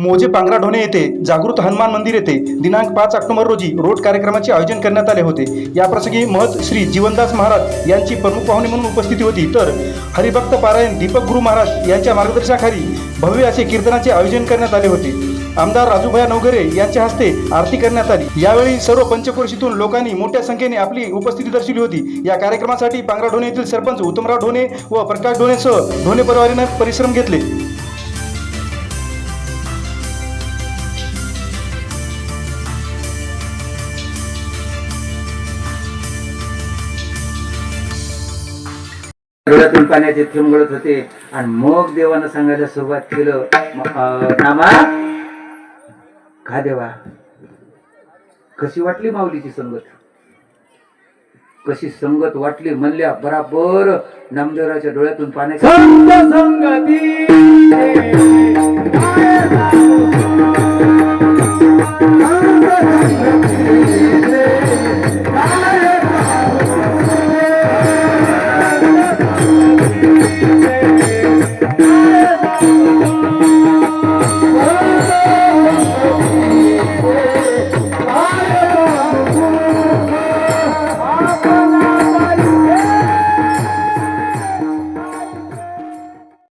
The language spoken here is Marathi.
मोजे पांगरा ढोणे येथे जागृत हनुमान मंदिर येथे दिनांक पाच ऑक्टोबर रोजी रोड कार्यक्रमाचे आयोजन करण्यात आले होते. याप्रसंगी महत श्री जीवनदास महाराज यांची प्रमुख पाहुणे म्हणून उपस्थिती होती. तर हरिभक्त पारायण दीपक गुरु महाराज यांच्या मार्गदर्शनाखाली भव्य असे कीर्तनाचे आयोजन करण्यात आले होते. आमदार राजूभाया नवघरे यांच्या हस्ते आरती करण्यात आली. यावेळी सर्व पंचक्रोशीतून लोकांनी मोठ्या संख्येने आपली उपस्थिती दर्शवली होती. या कार्यक्रमासाठी पांगरा ढोणे येथील सरपंच उत्तमराव ढोणे व प्रकाश ढोणेसह ढोणे परिवाराने परिश्रम घेतले. डोळ्यातून पाण्याचे थेंब गळत होते. आणि मग देवानं सांगायला सुरुवात केलं नामा का देवा? कशी वाटली माऊलीची संगत? कशी संगत वाटली म्हणल्या बराबर नामदेवराच्या डोळ्यातून पाण्याची संगती.